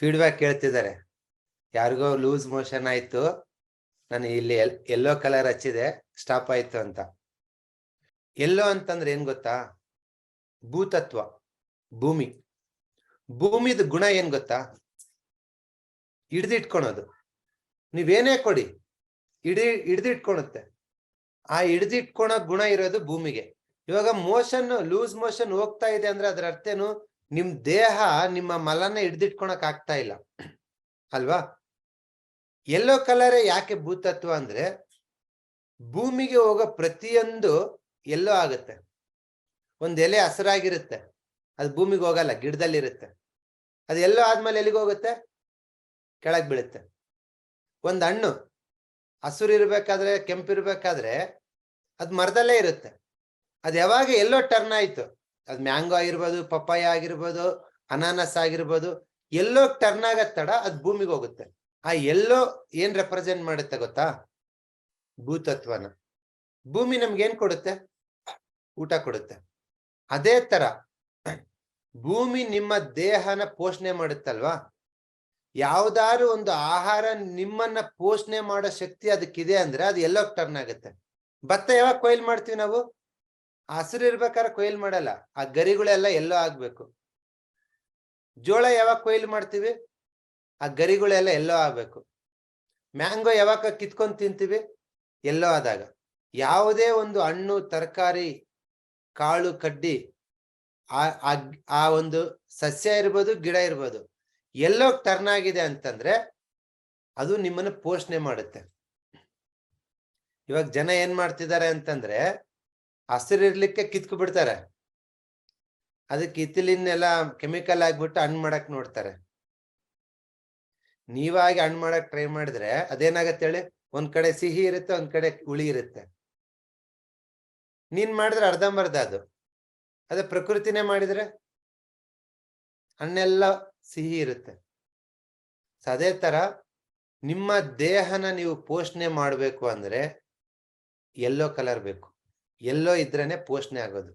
Feedback ಕೇಳ್ತಿದ್ದಾರೆ. ಯಾರಿಗೋ loose motion ಆಯ್ತು, ನಾನು ಇಲ್ಲಿ ಎಲ್ಲೋ ಕಲರ್ ಹಚ್ಚಿದೆ ಸ್ಟಾಪ್ ಆಯ್ತು ಅಂತ. ಎಲ್ಲೋ ಅಂತಂದ್ರೆ ಏನ್ ಗೊತ್ತಾ? ಭೂತತ್ವ, ಭೂಮಿ. ಭೂಮಿದ ಗುಣ ಏನ್ ಗೊತ್ತಾ? ಹಿಡ್ದಿಟ್ಕೊಳೋದು. ನೀವೇನೇ ಕೊಡಿ, ಹಿಡಿ, ಹಿಡ್ದಿಟ್ಕೊಳುತ್ತೆ. ಆ ಹಿಡ್ದಿಟ್ಕೊಳೋ ಗುಣ ಇರೋದು ಭೂಮಿಗೆ. ಇವಾಗ ಮೋಷನ್ ಲೂಸ್ ಮೋಷನ್ ಹೋಗ್ತಾ ಇದೆ ಅಂದ್ರೆ ಅದ್ರ ಅರ್ಥ ಏನು ನಿಮ್ ದೇಹ ನಿಮ್ಮ ಮಲನ ಹಿಡ್ದಿಟ್ಕೊಳಕ್ ಆಗ್ತಾ ಇಲ್ಲ. ಅಲ್ವಾ? ಎಲ್ಲೋ ಕಲರೇ ಯಾಕೆ ಭೂತತ್ವ ಅಂದ್ರೆ, ಭೂಮಿಗೆ ಹೋಗೋ ಪ್ರತಿಯೊಂದು ಎಲ್ಲೋ ಆಗುತ್ತೆ. ಒಂದ್ ಎಲೆ ಹಸಿರಾಗಿರುತ್ತೆ, ಅದು ಭೂಮಿಗೆ ಹೋಗಲ್ಲ, ಗಿಡದಲ್ಲಿರುತ್ತೆ. ಅದು ಎಲ್ಲೋ ಆದ್ಮೇಲೆ ಎಲ್ಲಿಗೆ ಹೋಗುತ್ತೆ? ಕೆಳಗ್ ಬೀಳುತ್ತೆ. ಒಂದ್ ಹಣ್ಣು ಹಸುರು ಇರ್ಬೇಕಾದ್ರೆ ಕೆಂಪಿರ್ಬೇಕಾದ್ರೆ ಅದು ಮರದಲ್ಲೇ ಇರುತ್ತೆ. ಅದು ಯಾವಾಗ ಎಲ್ಲೋ ಟರ್ನ್ ಆಯ್ತು? ಅದ್ ಮ್ಯಾಂಗೋ ಆಗಿರ್ಬೋದು, ಪಪ್ಪಾಯ ಆಗಿರ್ಬೋದು, ಅನಾನಸ್ ಆಗಿರ್ಬೋದು, ಎಲ್ಲೋ ಟರ್ನ್ ಆಗತ್ತಡ ಅದು ಭೂಮಿಗೆ ಹೋಗುತ್ತೆ. ಆ ಎಲ್ಲೋ ಏನ್ ರೆಪ್ರೆಸೆಂಟ್ ಮಾಡುತ್ತೆ ಗೊತ್ತಾ? ಭೂತತ್ವನ. ಭೂಮಿ ನಮ್ಗೆ ಏನ್ ಕೊಡುತ್ತೆ? ಊಟ ಕೊಡುತ್ತೆ. ಅದೇ ತರ, ಭೂಮಿ ನಿಮ್ಮ ದೇಹನ ಪೋಷಣೆ ಮಾಡುತ್ತಲ್ವಾ? ಯಾವ್ದಾದ್ರು ಒಂದು ಆಹಾರ ನಿಮ್ಮನ್ನ ಪೋಷಣೆ ಮಾಡೋ ಶಕ್ತಿ ಅದಕ್ಕಿದೆ ಅಂದ್ರೆ ಅದು ಎಲ್ಲೋ ಟರ್ನ್ ಆಗುತ್ತೆ. ಭತ್ತ ಯಾವಾಗ ಕೊಯ್ಲು ಮಾಡ್ತೀವಿ ನಾವು? ಹಸಿರು ಇರ್ಬೇಕಾದ್ರೆ ಕೊಯ್ಲು ಮಾಡಲ್ಲ. ಆ ಗರಿಗಳೆಲ್ಲ ಎಲ್ಲೋ ಆಗ್ಬೇಕು. ಜೋಳ ಯಾವಾಗ ಕೊಯ್ಲು ಮಾಡ್ತೀವಿ? ಆ ಗರಿಗಳೆಲ್ಲ ಎಲ್ಲೋ ಆಗ್ಬೇಕು. ಮ್ಯಾಂಗೋ ಯಾವಾಗ ಕಿತ್ಕೊಂಡು ತಿಂತೀವಿ? ಎಲ್ಲೋ ಆದಾಗ. ಯಾವುದೇ ಒಂದು ಹಣ್ಣು, ತರಕಾರಿ, ಕಾಳು, ಕಡ್ಡಿ, ಆ, ಆ- ಒಂದು ಸಸ್ಯ ಇರ್ಬೋದು, ಗಿಡ ಇರ್ಬೋದು, ಎಲ್ಲೋ ಟರ್ನ್ ಆಗಿದೆ ಅಂತಂದ್ರೆ ಅದು ನಿಮ್ಮನ್ನು ಪೋಷಣೆ ಮಾಡುತ್ತೆ. ಇವಾಗ ಜನ ಏನ್ ಮಾಡ್ತಿದ್ದಾರೆ ಅಂತಂದ್ರೆ ಹಸಿರಿರ್ಲಿಕ್ಕೆ ಕಿತ್ಕು ಬಿಡ್ತಾರೆ ಅದಕ್ಕೆ ಇತ್ತಿಲಿನೆಲ್ಲ ಕೆಮಿಕಲ್ ಆಗಿಬಿಟ್ಟು ಹಣ್ಣು ಮಾಡಕ್ ನೋಡ್ತಾರೆ. ನೀವಾಗಿ ಹಣ್ಣು ಮಾಡಕ್ ಟ್ರೈ ಮಾಡಿದ್ರೆ ಅದೇನಾಗತ್ತೆ ಹೇಳಿ? ಒಂದ್ ಕಡೆ ಸಿಹಿ ಇರುತ್ತೆ, ಒಂದ್ ಕಡೆ ಹುಳಿ ಇರುತ್ತೆ. ನೀನ್ ಮಾಡಿದ್ರೆ ಅರ್ಧಂಬರ್ಧ ಅದು. ಅದೇ ಪ್ರಕೃತಿನೇ ಮಾಡಿದ್ರೆ ಹಣ್ಣೆಲ್ಲ ಸಿಹಿ ಇರುತ್ತೆ. ಅದೇ ತರ ನಿಮ್ಮ ದೇಹನ ನೀವು ಪೋಷಣೆ ಮಾಡಬೇಕು ಅಂದ್ರೆ ಎಲ್ಲೋ ಕಲರ್ ಬೇಕು. ಎಲ್ಲೋ ಇದ್ರೇನೆ ಪೋಷಣೆ ಆಗೋದು.